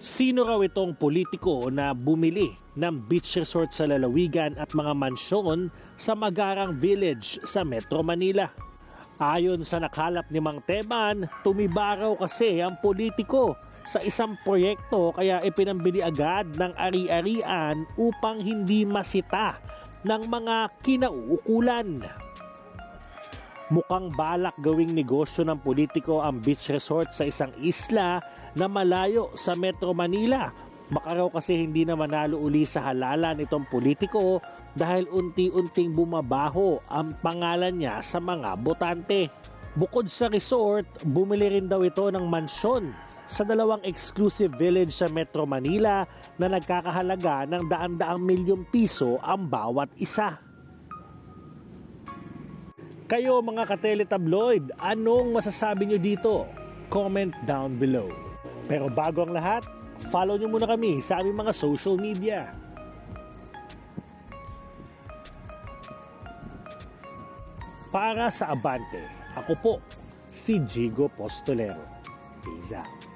Sino raw itong politiko na bumili ng beach resort sa lalawigan at mga mansyon sa Magarang Village sa Metro Manila? Ayon sa nakalap ni Mang Teman, tumibaraw kasi ang politiko sa isang proyekto kaya ipinambili agad ng ari-arian upang hindi masita ng mga kinauukulan. Mukhang balak gawing negosyo ng politiko ang beach resort sa isang isla na malayo sa Metro Manila. Baka raw kasi hindi na manalo uli sa halalan itong politiko dahil unti-unting bumabaho ang pangalan niya sa mga botante. Bukod sa resort, bumili rin daw ito ng mansyon sa dalawang exclusive village sa Metro Manila na nagkakahalaga ng daan-daang milyong piso ang bawat isa. Kayo mga katele-tabloid, anong masasabi nyo dito? Comment down below. Pero bago ang lahat, follow nyo muna kami sa aming mga social media. Para sa Abante, ako po si Jigo Postolero. Peace out.